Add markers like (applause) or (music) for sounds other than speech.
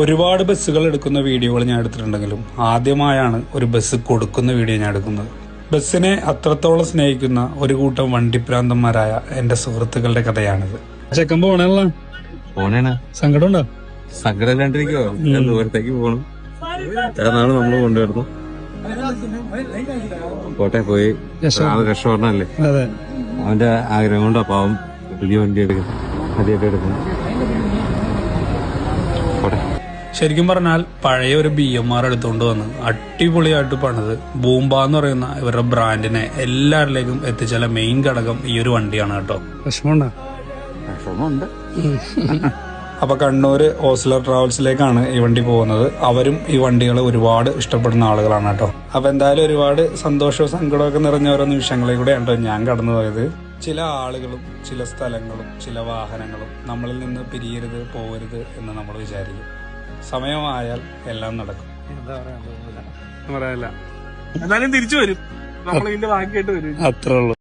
ഒരുപാട് ബസ്സുകൾ എടുക്കുന്ന വീഡിയോകൾ ഞാൻ എടുത്തിട്ടുണ്ടെങ്കിലും ആദ്യമായാണ് ഒരു ബസ് കൊടുക്കുന്ന വീഡിയോ ഞാൻ എടുക്കുന്നത്. ബസ്സിനെ അത്രത്തോളം സ്നേഹിക്കുന്ന ഒരു കൂട്ടം വണ്ടിപ്രാന്തന്മാരായ എന്റെ സുഹൃത്തുക്കളുടെ കഥയാണിത്. ചെക്കൻ പോണല്ലോ സങ്കടമുണ്ടോ? സങ്കടം ദൂരത്തേക്ക് നമ്മൾ കൊണ്ടുവരുന്നു? കോട്ടെ പോയി. രക്ഷപ്പെടണല്ലേ അവന്റെ ആഗ്രഹം കൊണ്ടാ പാവം പുതിയ വണ്ടി എടുക്കും ആദ്യമായിട്ട് എടുക്കുന്നു പോട്ടെ. ശരിക്കും പറഞ്ഞാൽ പഴയ ഒരു ബി എം ആർ എടുത്തുകൊണ്ട് വന്ന് അടിപൊളിയായിട്ട് പണിത് ബൂംബ എന്ന് പറയുന്ന ഇവരുടെ ബ്രാൻഡിനെ എല്ലാവരിലേക്കും എത്തിച്ചാല മെയിൻ ഘടകം ഈ ഒരു വണ്ടിയാണ് കേട്ടോ. വിഷമമുണ്ടോ? വിഷമമുണ്ട്. (laughs) അപ്പൊ കണ്ണൂര് ഓസ്ലർ ട്രാവൽസിലേക്കാണ് ഈ വണ്ടി പോകുന്നത്. അവരും ഈ വണ്ടികൾ ഒരുപാട് ഇഷ്ടപ്പെടുന്ന ആളുകളാണ് കേട്ടോ. അപ്പൊ എന്തായാലും ഒരുപാട് സന്തോഷവും സങ്കടവും ഒക്കെ നിറഞ്ഞ ഓരോ നിമിഷങ്ങളിൽ കൂടെ കേട്ടോ ഞാൻ കടന്നു പോയത് ചില ആളുകളും ചില സ്ഥലങ്ങളും ചില വാഹനങ്ങളും നമ്മളിൽ നിന്ന് പിരിയരുത് പോകരുത് എന്ന് നമ്മൾ വിചാരിക്കും. സമയമായാൽ എല്ലാം നടക്കും. എന്താ പറയാല്ല എന്തായാലും തിരിച്ചു വരും. നമ്മൾ ഇതിന്റെ ബാക്കിയായിട്ട് വരും. അത്രേ ഉള്ളൂ.